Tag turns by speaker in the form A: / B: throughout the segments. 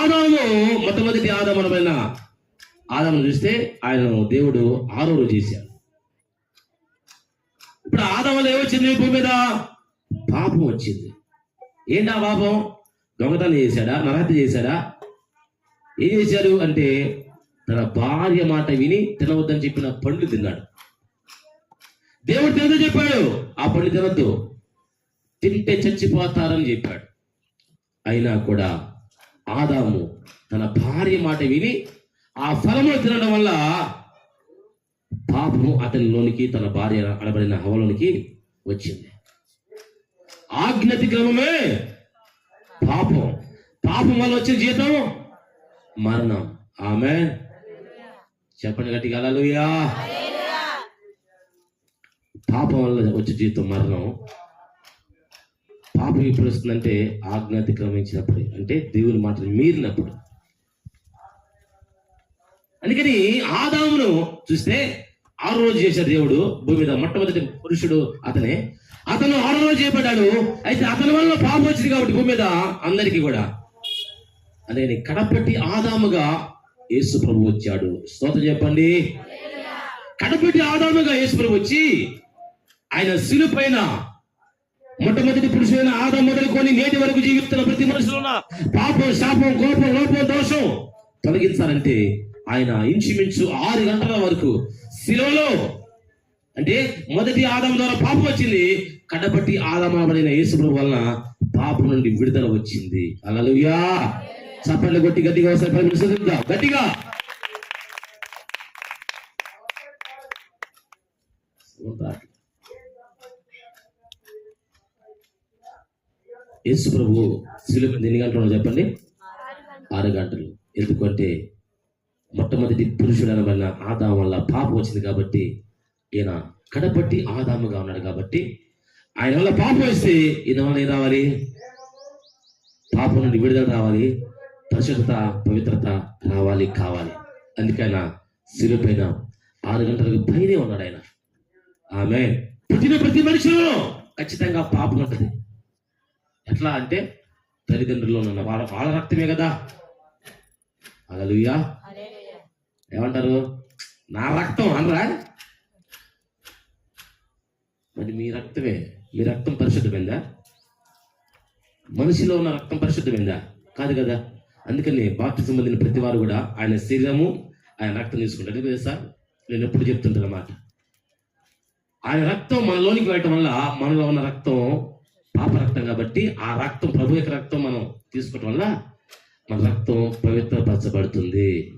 A: ఆదాము మొట్టమొదటి ఆదాము అనబడిన ఆదామును చూస్తే ఆయన దేవుడు ఆరో రోజు చేశాడు. ఇప్పుడు ఆదాములు ఏమొచ్చింది భూమి మీద? పాపం వచ్చింది. ఏంటా పాపం? దొంగతనం చేశాడా? నరహత్య చేశాడా? ఏం చేశాడు అంటే తన భార్య మాట విని తినవద్దని చెప్పిన పండ్లు తిన్నాడు. దేవుడు తినదు చెప్పాడు. ఆ పండు తినద్దు. తింటే చచ్చిపోతారని చెప్పాడు. అయినా కూడా ఆదాము తన భార్య మాట విని ఆ ఫలము తినడం వల్ల పాపము అతనిలోనికి తన భార్య అనబడిన హవలోనికి వచ్చింది. ఆజ్ఞాతిక్రమమే పాపం. పాపం వల్ల వచ్చిన జీతం మరణం. ఆమె చెప్పండి గట్టిగా హల్లెలూయా. పాపం వల్ల వచ్చే జీవితం మరణం. పాపం ఎప్పుడు వస్తుందంటే ఆజ్ఞ అతిక్రమించినప్పుడు అంటే దేవుని మాటలు మీరినప్పుడు. అందుకని ఆదామును చూస్తే ఆరు రోజు చేశాడు దేవుడు భూమి మీద మొట్టమొదటి పురుషుడు అతనే. అతను ఆరు రోజు చేయబడ్డాడు అయితే అతని వల్ల పాపం వచ్చింది కాబట్టి భూమి మీద అందరికీ కూడా. అదే కడపటి ఆదాముగా యేసు ప్రభు వచ్చాడు. స్తోత్రం చెప్పండి. కడపటి ఆదాముగా యేసు ప్రభు వచ్చి ఆయన శిలు పైన మొట్టమొదటి పురుషులైన ఆదాం మొదలుకొని నేటి వరకు జీవిస్తున్న ప్రతి మనుషులున్న పాపం శాపం కోపం లోపం దోషం తొలగించాలంటే ఆయన ఇంచుమించు ఆరు గంటల వరకు శిలవలో. అంటే మొదటి ఆదాం ద్వారా పాపం వచ్చింది. కడపట్టి ఆదామబడిన యేసుప్రభు వలన పాపం నుండి విడుదల వచ్చింది. అలలుయా చప్పట్లు కొట్టి గట్టిగా ఒకసారి పది నిమిషాలు గట్టిగా. యేసు ప్రభు శిలువ ఎన్ని గంటలు చెప్పండి? ఆరు గంటలు. ఎందుకంటే మొట్టమొదటి పురుషుడు ఆదాం వల్ల పాపం వచ్చింది కాబట్టి ఈయన కడపట్టి ఆదాముగా ఉన్నాడు కాబట్టి ఆయన వల్ల పాపం వస్తే ఈయన వల్ల ఏం రావాలి? పాపం నుండి విడుదల రావాలి. పరిశుద్ధత పవిత్రత రావాలి కావాలి. అందుకైన శిలువ ఆరు గంటలకు పైనే ఉన్నాడు ఆయన. ఆమె పుట్టిన ప్రతి మనిషిలో ఖచ్చితంగా పాపం ఉంటుంది. ఎట్లా అంటే తల్లిదండ్రుల్లో ఉన్న వాళ్ళ వాళ్ళ రక్తమే కదా. అలలుయా ఏమంటారు? నా రక్తం అనరా మరి మీ రక్తమే మీ రక్తం పరిశుద్ధమైందా? మనిషిలో ఉన్న రక్తం పరిశుద్ధమైందా? కాదు కదా. అందుకని బాప్టిజం పొందిన ప్రతి వారు కూడా ఆయన శరీరము ఆయన రక్తం తీసుకుంటారు. తెలుసా? నేను ఎప్పుడు చెప్తుంటాను అన్నమాట. ఆయన రక్తం మనలోనికి వెళ్ళటం వల్ల మనలో ఉన్న రక్తం పాప రక్తం కాబట్టి ఆ రక్తం ప్రభు యొక్క రక్తం మనం తీసుకోవటం వల్ల మన రక్తం పవిత్రపరచబడుతుంది.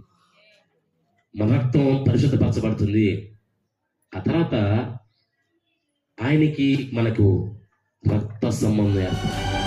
A: మన రక్తం పరిశుద్ధపరచబడుతుంది. ఆ తర్వాత ఆయనకి మనకు రక్త సంబంధం ఏర్పడుతుంది.